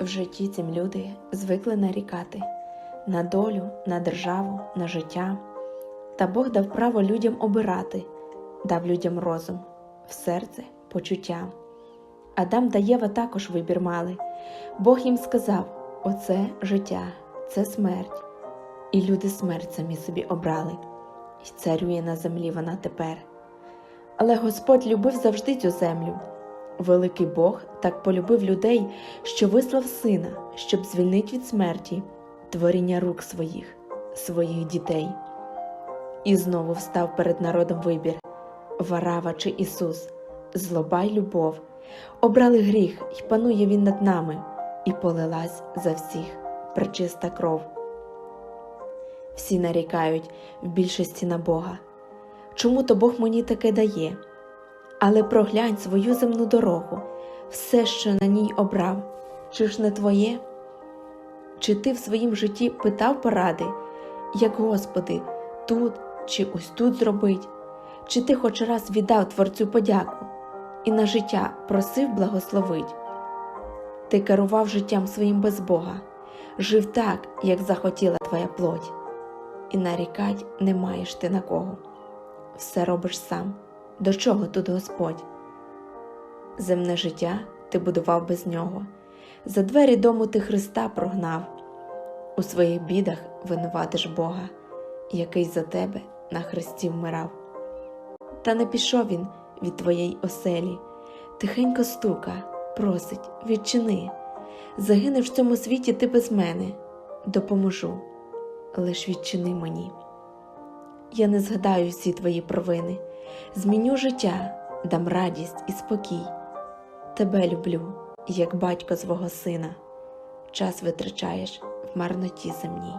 В житті цим люди звикли нарікати на долю, на державу, на життя. Та Бог дав право людям обирати, дав людям розум, в серце почуття. Адам та Єва також вибір мали. Бог їм сказав: оце життя, це смерть. І люди смерть самі собі обрали, і царює на землі вона тепер. Але Господь любив завжди цю землю. Великий Бог так полюбив людей, що вислав сина, щоб звільнити від смерті творіння рук своїх, своїх дітей. І знову встав перед народом вибір Варава чи Ісус, злоба й любов. Обрали гріх, і панує він над нами, і полилась за всіх пречиста кров. Всі нарікають в більшості на Бога. Чому то Бог мені таке дає? Але проглянь свою земну дорогу, все, що на ній обрав, чи ж не твоє? Чи ти в своїм житті питав поради, як Господи, тут чи ось тут зробить? Чи ти хоч раз віддав Творцю подяку і на життя просив благословить? Ти керував життям своїм без Бога, жив так, як захотіла твоя плоть, і нарікать не маєш ти на кого. Все робиш сам. До чого тут Господь? Земне життя ти будував без нього, за двері дому ти Христа прогнав, у своїх бідах винуватиш Бога, який за тебе на хресті вмирав. Та не пішов він від твоєї оселі, тихенько стука, просить, відчини. Загинеш в цьому світі ти без мене, допоможу, лиш відчини мені. Я не згадаю всі твої провини, зміню життя, дам радість і спокій. Тебе люблю, як батько свого сина, час витрачаєш в марноті земній.